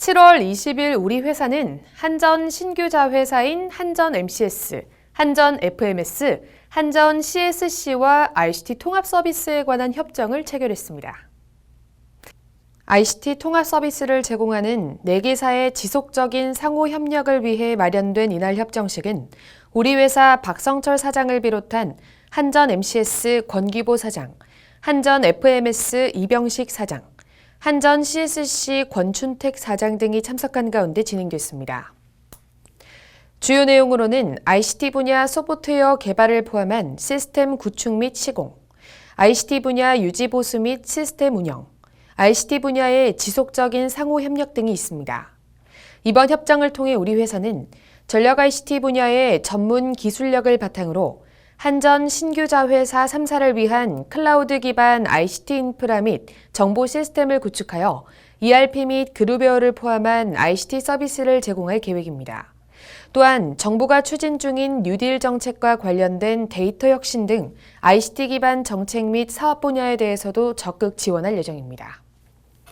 7월 20일 우리 회사는 한전 신규 자 회사인 한전 MCS, 한전 FMS, 한전 CSC와 ICT 통합 서비스에 관한 협정을 체결했습니다. ICT 통합 서비스를 제공하는 4개사의 지속적인 상호 협력을 위해 마련된 이날 협정식은 우리 회사 박성철 사장을 비롯한 한전 MCS 권기보 사장, 한전 FMS 이병식 사장, 한전 CSC 권춘택 사장 등이 참석한 가운데 진행됐습니다. 주요 내용으로는 ICT 분야 소프트웨어 개발을 포함한 시스템 구축 및 시공, ICT 분야 유지 보수 및 시스템 운영, ICT 분야의 지속적인 상호 협력 등이 있습니다. 이번 협정을 통해 우리 회사는 전력 ICT 분야의 전문 기술력을 바탕으로 한전 신규 자회사 3사를 위한 클라우드 기반 ICT 인프라 및 정보 시스템을 구축하여 ERP 및 그룹웨어를 포함한 ICT 서비스를 제공할 계획입니다. 또한 정부가 추진 중인 뉴딜 정책과 관련된 데이터 혁신 등 ICT 기반 정책 및 사업 분야에 대해서도 적극 지원할 예정입니다.